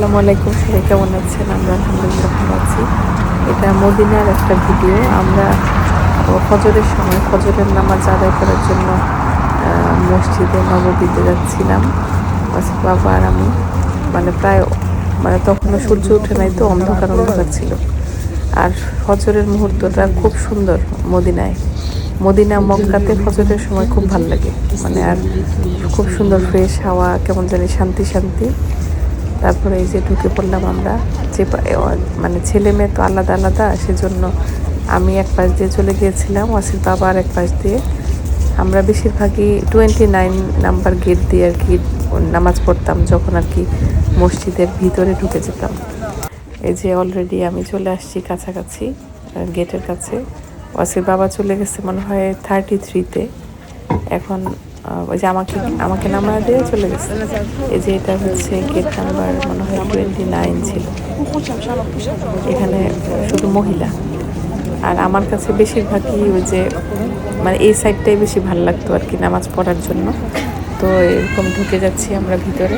আসসালামু আলাইকুম, সবাই কেমন আছেন? আমরা আলহামদুলিল্লাহ ভালো আছি। এটা মদিনার একটা ভিডিও। আমরা ফজরের সময় ফজরের নামাজ আদায় করার জন্য মসজিদে, নববীতে যাচ্ছিলাম। বাবা আর আমি মানে প্রায় মানে তখনও সূর্য ওঠে নাই তো, অন্ধকার অন্ধকার ছিল। আর ফজরের মুহূর্তটা খুব সুন্দর মদিনায়। মদিনা মক্কাতে ফজরের সময় খুব ভালো লাগে। মানে আর খুব সুন্দর ফ্রেশ হাওয়া, কেমন জানি শান্তি শান্তি। তারপরে এই যে ঢুকে পড়লাম আমরা, যে মানে ছেলে মেয়ে তো আলাদা আলাদা, সেজন্য আমি এক পাশ দিয়ে চলে গিয়েছিলাম ওয়াসির বাবা আর এক পাশ দিয়ে। আমরা বেশিরভাগই টোয়েন্টি নাইন নাম্বার গেট দিয়ে আর কি নামাজ পড়তাম, যখন আর কি মসজিদের ভিতরে ঢুকে যেতাম। এই যে অলরেডি আমি চলে আসছি কাছাকাছি গেটের কাছে। ওয়াসির বাবা চলে গেছে মনে হয় থার্টি থ্রিতে এখন ওই যে আমাকে আমাকে নামায় দিয়ে চলে গেছে। এই যে এটা হচ্ছে গেট নাম্বার মনে হয় টোয়েন্টি নাইন ছিল। এখানে শুধু মহিলা। আর আমার কাছে বেশিরভাগই ওই যে মানে এই সাইডটাই বেশি ভালো লাগতো আর কি নামাজ পড়ার জন্য। তো এরকম ঢুকে যাচ্ছি আমরা ভিতরে।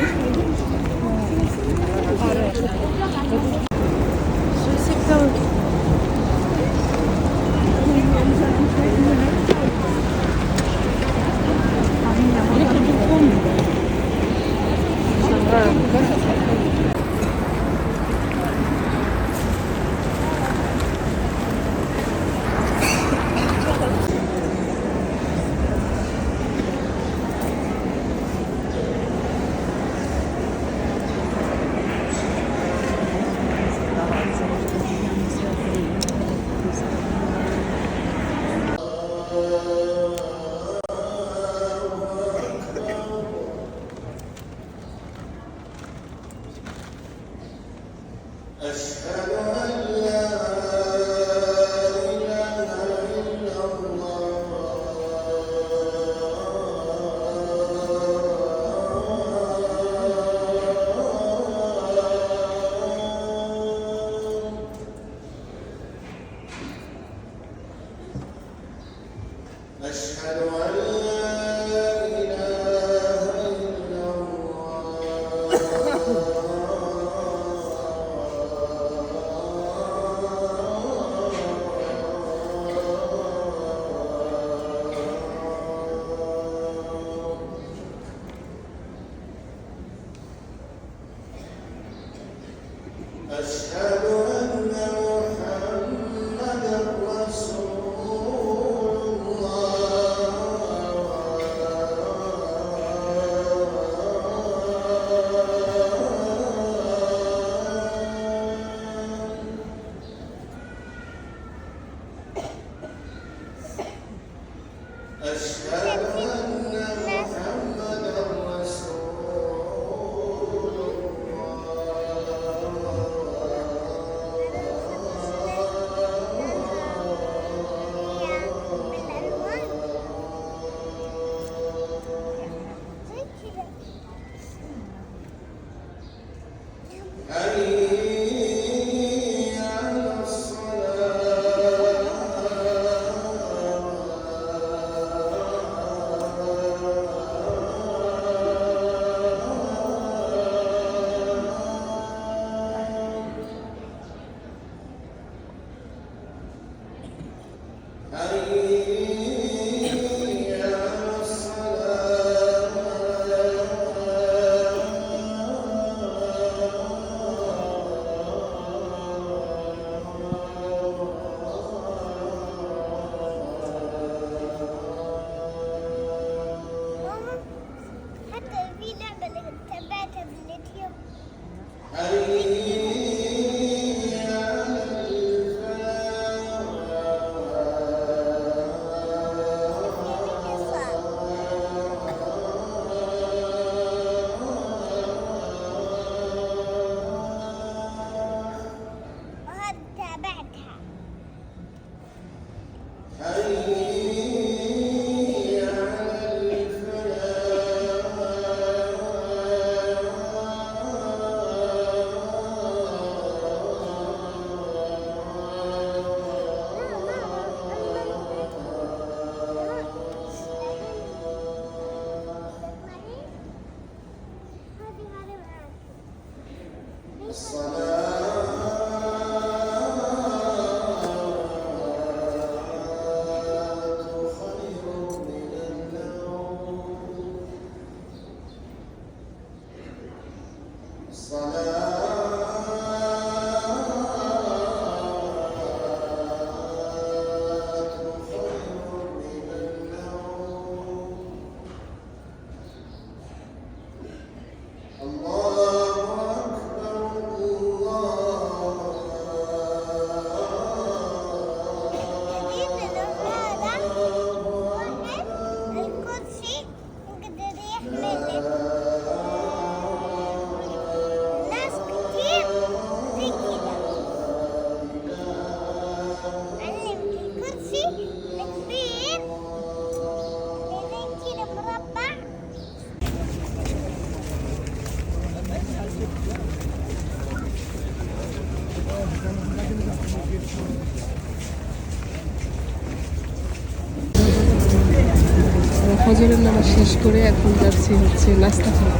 শেষ করে এখন যাচ্ছি হচ্ছে নাস্তা খাব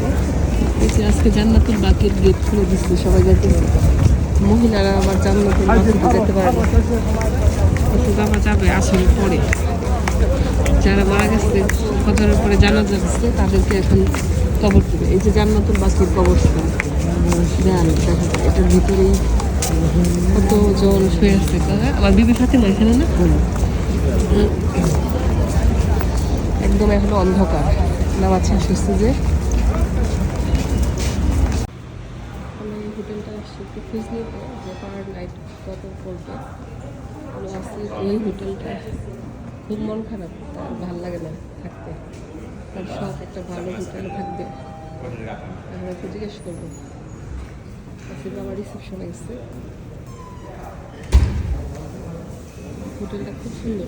এই যে আজকে জান্নাতুল বাকির গেট খুলে দিচ্ছে সবাই যাতে মহিলারা আবার জান্নাতুল বাকির যেতে পারে। কিন্তু বাবা যাবে আসলে পরে। যারা মারা গেছে ফজরের পরে জানাজা দিচ্ছে তাদেরকে এখন কবর দেবে। এই যে জান্নাতুল বাকির কবরস্থান দেয়াল দেখা যায় এটার ভিতরেই কতজন শুয়ে আছে কাকা আমার বিবি ফাতেমা এখানে না। একদম এখনও অন্ধকার। শেষ হচ্ছে যে। আমি এই হোটেলটা আসছি খোঁজ নিয়ে যে নাইট কত পড়বে। আসছি এই হোটেলটা। খুব মন খারাপ, তার ভালো লাগে না থাকতে। তার শখ, একটা ভালো হোটেলে থাকবে। এখন একটু জিজ্ঞেস করব। আসলে আমার রিসেপশনে গেছে। হোটেলটা খুব সুন্দর।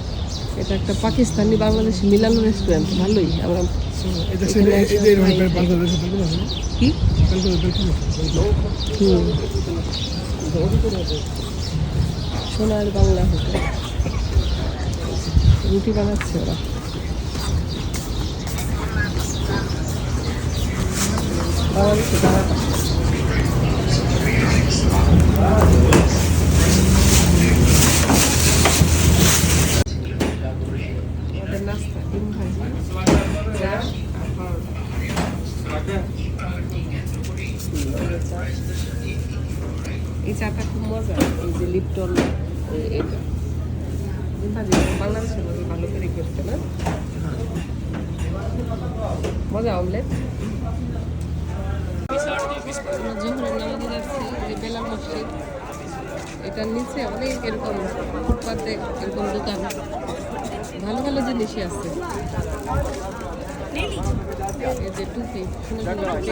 এটা একটা পাকিস্তানি বাংলাদেশি মিলানো রেস্টুরেন্ট ভালোই। আমরা কি? সোনার বাংলা হোটেল। রুটি বানাচ্ছে ওরা। দাঁড়াটা ওদের নাস্তা ডিম ভাজি চা আর পরোটা। এই চাটা খুব মজা এই যে লিপটন এ- এটা ভাজি বাংলাদেশের মধ্যে ভালো করে করতে না মজা অমলেট আমরা জোহরের নামাজে যাচ্ছি যে বেলাল মসজিদ এটার নিচে অনেক এরকম ফুটপাতে এরকম দোকান ভালো ভালো জিনিসই আছে। এই যে টুপি সুন্দর সুন্দর টুপি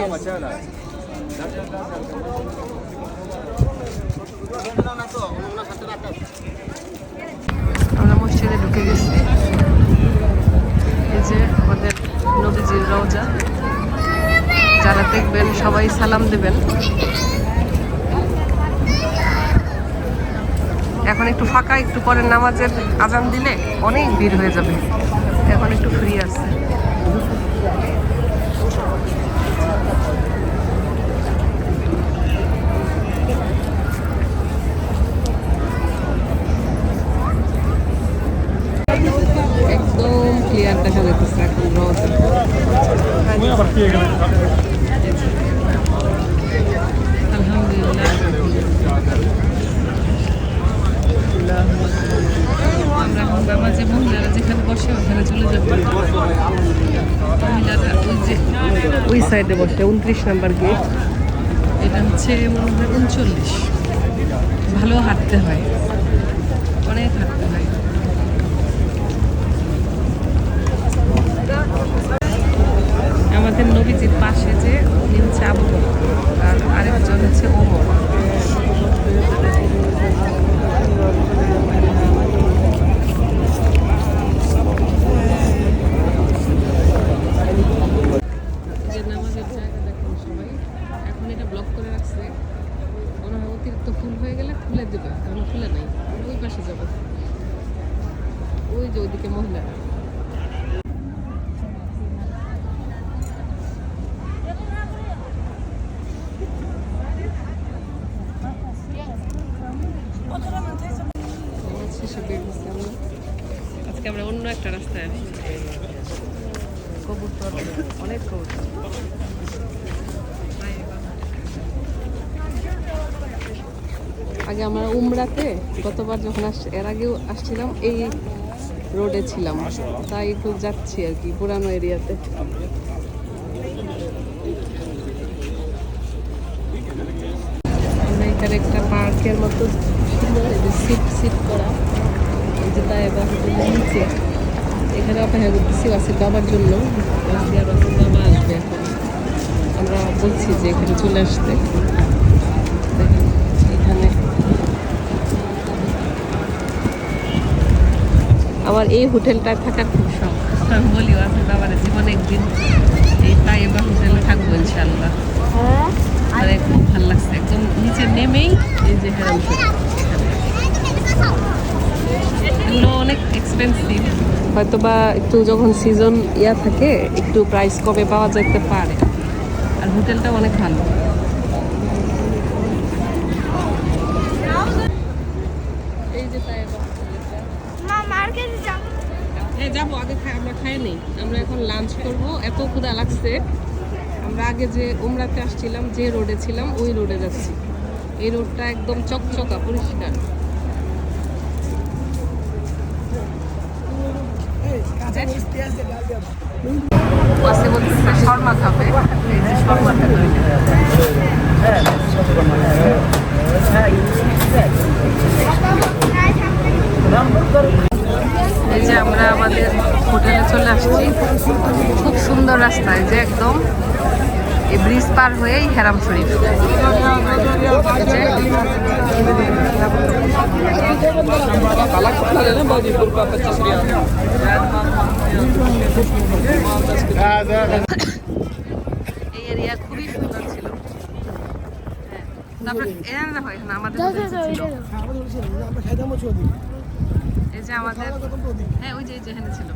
আমরা মসজিদে ঢুকে গেছি। এই যে আমাদের নবীজির রওজা। যারা দেখবেন সবাই সালাম দেবেন। এখন একটু ফাঁকা, একটু পরে নামাজের আজান দিলে অনেক ভিড় হয়ে যাবে। এখন একটু ফ্রি আছে একদম ক্লিয়ার দেখা যাচ্ছে এখন রোজা আলহামদুলিল্লাহ আমরা এখন বাবা যে মহিলারা যেখানে বসে ওখানে চলে যাব মহিলারা ওই যে ওই সাইডে নম্বর নাম্বার গেট এটা হচ্ছে মনে হয় উনচল্লিশ। ভালো হাঁটতে হয় অনেক হাঁটতে হয় আমাদের নবীজির পাশে যে উনি হচ্ছে আবু বকর, আর আরেকজন হচ্ছে ওমর হয়ে গেলে খুলে দেবে এখন খুলে নাই আমরা ওই পাশে যাব ওই যে ওইদিকে মহিলারা। আজকে আমরা অন্য একটা রাস্তায় আসছি কবুতর অনেক কবুতর আগে আমরা উমরাতে গতবার যখন আস এর আগেও আসছিলাম এই রোডে ছিলাম। তাই একটু যাচ্ছি আর কি, পুরানো এরিয়াতে। এখানে একটা পার্কের মতো সুন্দর সিট সিট করা। এই যে তাই এবার নিচে। এখানে অপেক্ষা করতেছি বাসের বাবার জন্য। বাসের বাবা আসবে এখন। আমরা বলছি যে এখানে চলে আসতে দেখেন, এখানে আমার এই হোটেলটায় থাকার খুব শখ। আমি বলি আসলে বাবার জীবনে একদিন এই তাই এবার হোটেলে থাকব ইনশাল্লাহ মানে খুব ভালো লাগছে একদম নিচে নেমেই এই যে হেরাম এগুলো অনেক এক্সপেন্সিভ হয়তো বা একটু যখন সিজন ইয়া থাকে একটু প্রাইস কমে পাওয়া যেতে পারে। আর হোটেলটা অনেক ভালো এই যে তাই মা মার্কেটে যাব হ্যাঁ যাব আগে খাই আমরা খাই নেই আমরা এখন লাঞ্চ করব এত ক্ষুধা লাগছে আমরা আগে যে উমরাতে আসছিলাম যে রোডে ছিলাম ওই রোডে যাচ্ছি এই রোডটা একদম চকচকা পরিষ্কার শর্মা খাবে করে এই যে আমরা আমাদের হোটেলে চলে আসছি। খুব সুন্দর রাস্তায় যে একদম এই ব্রিজ পার হয়েই হেরাম শরীফ। এই এরিয়া খুবই সুন্দর ছিল। হ্যাঁ। তারপরে হয় আমাদের এই যে আমাদের হ্যাঁ ওই যে এই যে এখানে ছিল।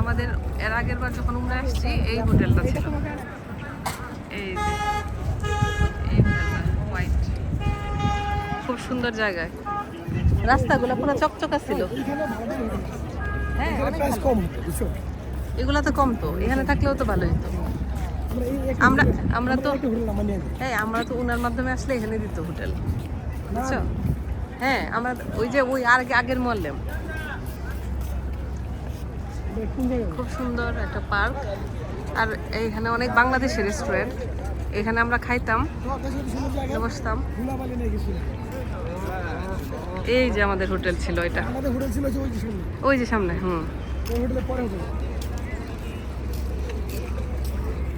আমাদের এর আগের বার যখন আমরা আসছি এই হোটেলটা ছিল। এই যে এই হোটেলটা হোয়াইট খুব সুন্দর জায়গায়। রাস্তাগুলো পুরো চকচকা ছিল। হ্যাঁ বুঝছ? এগুলো তো কম তো এখানে থাকলেও তো ভালোই তো। আমরা আমরা তো হ্যাঁ আমরা তো ওনার মাধ্যমে আসলে এখানে দিত হোটেল। বুঝছ? হ্যাঁ আমরা ওই যে ওই আর আগের মল্লেম এটা খুব সুন্দর একটা পার্ক। আর এইখানে অনেক বাংলাদেশি রেস্টুরেন্ট। এখানে আমরা খাইতাম, বসতাম। এই যে আমাদের হোটেল ছিল এটা ওই যে সামনে, হুম।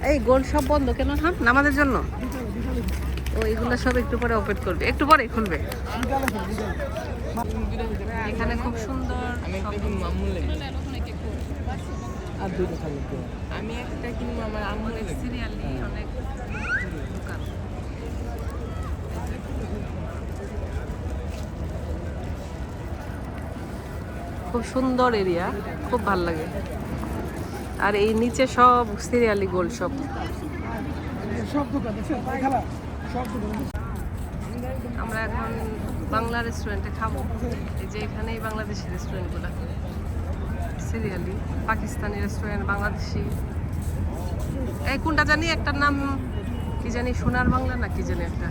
এই গোল সব বন্ধ কেন? আমাদের জন্য? ও এগুলো সব একটু পরে ওপেন করবে। একটু পরে খুলবে। এখানে খুব সুন্দর আমি একটা কিনবো আমার সিরিয়ালি অনেক দোকান। খুব সুন্দর এরিয়া খুব ভালো লাগে। আর এই নিচে সব সিরিয়ালি গোল সব। সব দোকান আমরা এখন বাংলা রেস্টুরেন্টে খাব। যে এখানেই বাংলাদেশি রেস্টুরেন্টগুলো সিরিয়ালি পাকিস্তানি রেস্টুরেন্ট বাংলাদেশি। এই কোনটা জানি? একটার নাম কি জানি, সোনার বাংলা না কি জানি একটা?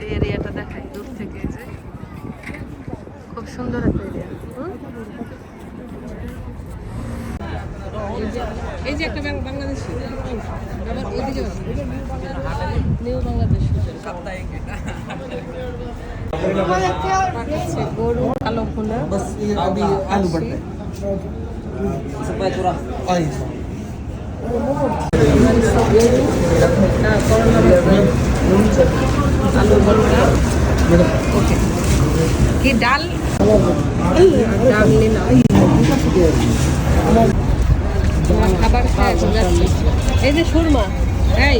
এই এরিয়াটা দেখাই, দূর থেকে যে। খুব সুন্দর একটা যে একটা বাংলাদেশ আবার ওদিকে নিউ বাংলাদেশ গরু কালো ভুনা আলু বাড়তে আলু ভর্তা ওকে কি ডাল ডাল নিলাম খাবার এখন যাচ্ছি এই যে সুরমা এই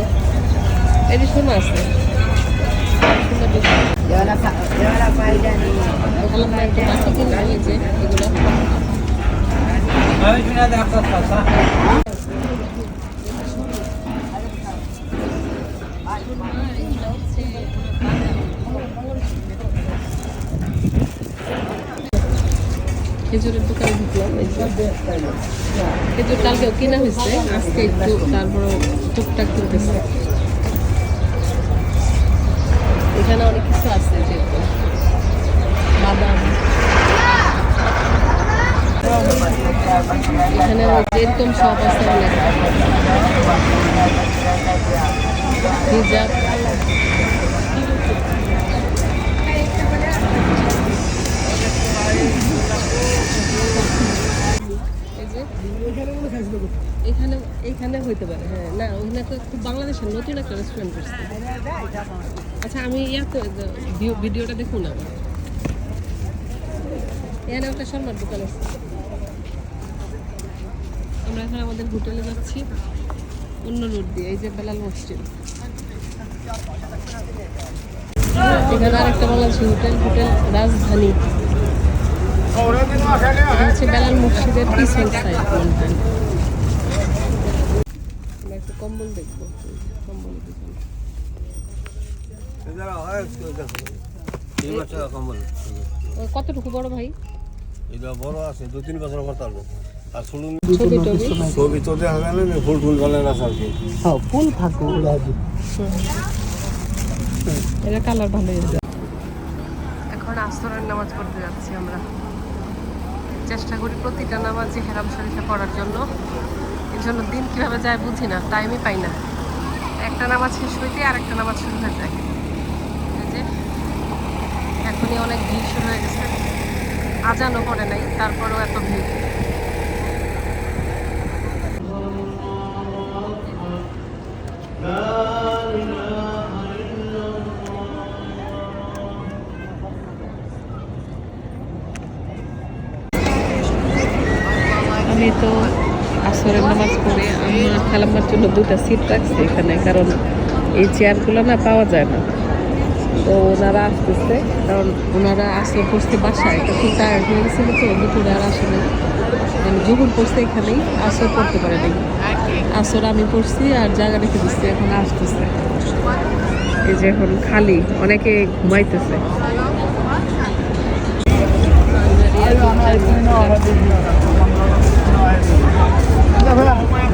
এই যে সুরমা আছে খেজুরের দোকানে ঢুকলাম খেজুর কালকেও কেনা হয়েছে, আজকে একটু তারপরে টুকটাক কিনতেছে এখানে অনেক কিছু আছে যেরকম বাদাম। এখানে যেরকম সব আছে, অনেক। হিজাব। এই এখানে এখানে হইতে পারে হ্যাঁ। না, ওখানে তো খুব বাংলাদেশের নতুন একটা রেস্টুরেন্ট করছে। আচ্ছা আমি ইয়া তো ভিডিও- ভিডিওটা দেখুন না এখানে একটা শর্মার দোকান আছে। আমরা এখন আমাদের হোটেলে যাচ্ছি। অন্য রোড দিয়ে, এই যে বেলাল মসজিদ। এখানে আরেকটা বাংলাদেশি হোটেল হোটেল রাজধানী। হচ্ছে বেলাল মসজিদের পিছন সাইড মনে হয় একটু কম্বল দেখব কম্বল কতটুকু বড় ভাই? এটা বড় আছে দু তিন বছর করতে পারব আর শুনুন ছবি তো দেখা গেল না ফুল টুল আছে। আর কি ফুল থাকবে এটা কালার ভালো এখন আসরের নামাজ পড়তে যাচ্ছি আমরা। চেষ্টা করি প্রতিটা নামাজই হেরাম শরীফে পড়ার জন্য। এর জন্য দিন কীভাবে যায় বুঝি না টাইমই পাই না। একটা নামাজ শেষ হইতে আরেকটা নামাজ শুরু হয়ে যায়। যে, এখনই অনেক ভিড় শুরু হয়ে গেছে। আজানও পড়ে নাই, তারপরেও এত ভিড়। তো আসরের নামাজ পড়ে আমার খালাম্মার জন্য দুটা সিট রাখছি এখানে, কারণ এই চেয়ারগুলো না পাওয়া যায় না। তো ওনারা আসতেছে, কারণ ওনারা আসলে পড়তে বাসায়, তো খুব টায়ার্ড হয়ে গেছিল তো দুপুরে আর আসে না। যখন পড়ছে এখানেই, আসর পড়তে পারে নাই। আসর আমি পড়ছি আর জায়গা রেখে দিচ্ছি, এখন আসতেছে। এই যে এখন খালি, অনেকে ঘুমাইতেছে। Dạ, vâng rồi